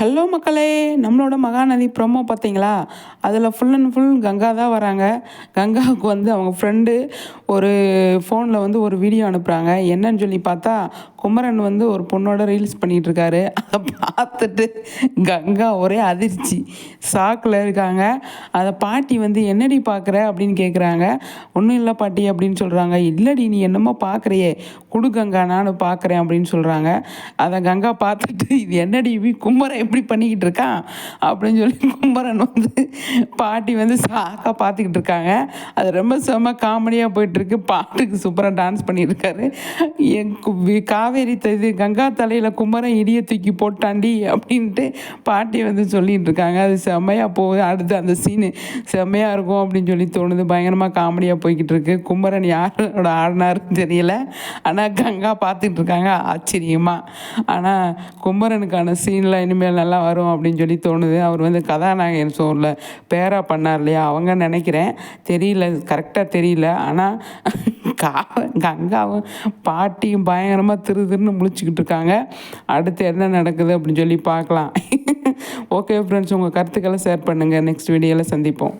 Hello மக்களே நம்மளோட Mahanadi promo பார்த்தீங்களா? அதில் ஃபுல் அண்ட் ஃபுல் கங்கா தான் வராங்க. கங்காவுக்கு வந்து அவங்க ஃப்ரெண்டு ஒரு ஃபோனில் வந்து ஒரு வீடியோ அனுப்புகிறாங்க என்னன்னு சொல்லி பார்த்தா குமரன் வந்து ஒரு பொண்ணோட ரீல்ஸ் பண்ணிகிட்ருக்காரு அதை பார்த்துட்டு கங்கா ஒரே அதிர்ச்சி. சாக்கில் இருக்காங்க. அதை பாட்டி வந்து என்னடி பார்க்குற? அப்படின்னு கேட்குறாங்க ஒன்றும் இல்லை பாட்டி அப்படின்னு சொல்கிறாங்க இல்லடி நீ என்னமோ பார்க்குறியே. குடு கங்கா நானும் பார்க்குறேன் அப்படின்னு சொல்கிறாங்க அதை கங்கா பார்த்துட்டு இது என்னடி இவன் குமரன் எப்படி பண்ணிக்கிட்டு இருக்கான் அப்படின்னு சொல்லி கும்பரன் வந்து பாட்டி வந்து சாக்கா பார்த்துக்கிட்டு இருக்காங்க. அது ரொம்ப செம்ம காமெடியாக போயிட்டுருக்கு. பாட்டுக்கு சூப்பராக டான்ஸ் பண்ணியிருக்காரு. என் கு- காவேரி த- இது கங்கா தலையில் கும்பரன் இடியை தூக்கி போட்டாண்டி அப்படின்ட்டு பாட்டி வந்து சொல்லிகிட்டு இருக்காங்க. அது செம்மையாக போகுது. அடுத்து அந்த சீனு செம்மையாக இருக்கும் அப்படின்னு சொல்லி தோணுது. பயங்கரமாக காமெடியாக போய்கிட்டு இருக்கு. கும்பரன் யாரோட ஆடினாருன்னு தெரியல. ஆனால் கங்கா பார்த்துட்டு இருக்காங்க. ஆச்சரியமாக ஆனால் கும்பரனுக்கான சீன்லாம் இனிமேல் நல்லா வரும் அப்படின்னு சொல்லி தோணுது. அவர் வந்து கதாநாயகன் ஷோவில் பேரா பண்ணார் இல்லையா? அவங்க நினைக்கிறேன். தெரியல கரெக்டாக தெரியல. ஆனால் கா கங்காவும் பாட்டியும் பயங்கரமாக திரு திருன்னு முழிச்சுக்கிட்டு இருக்காங்க. அடுத்து என்ன நடக்குது அப்படின்னு சொல்லி பார்க்கலாம். ஓகே ஃப்ரெண்ட்ஸ் உங்கள் கருத்துக்களை ஷேர் பண்ணுங்கள் நெக்ஸ்ட் வீடியோவில் சந்திப்போம்.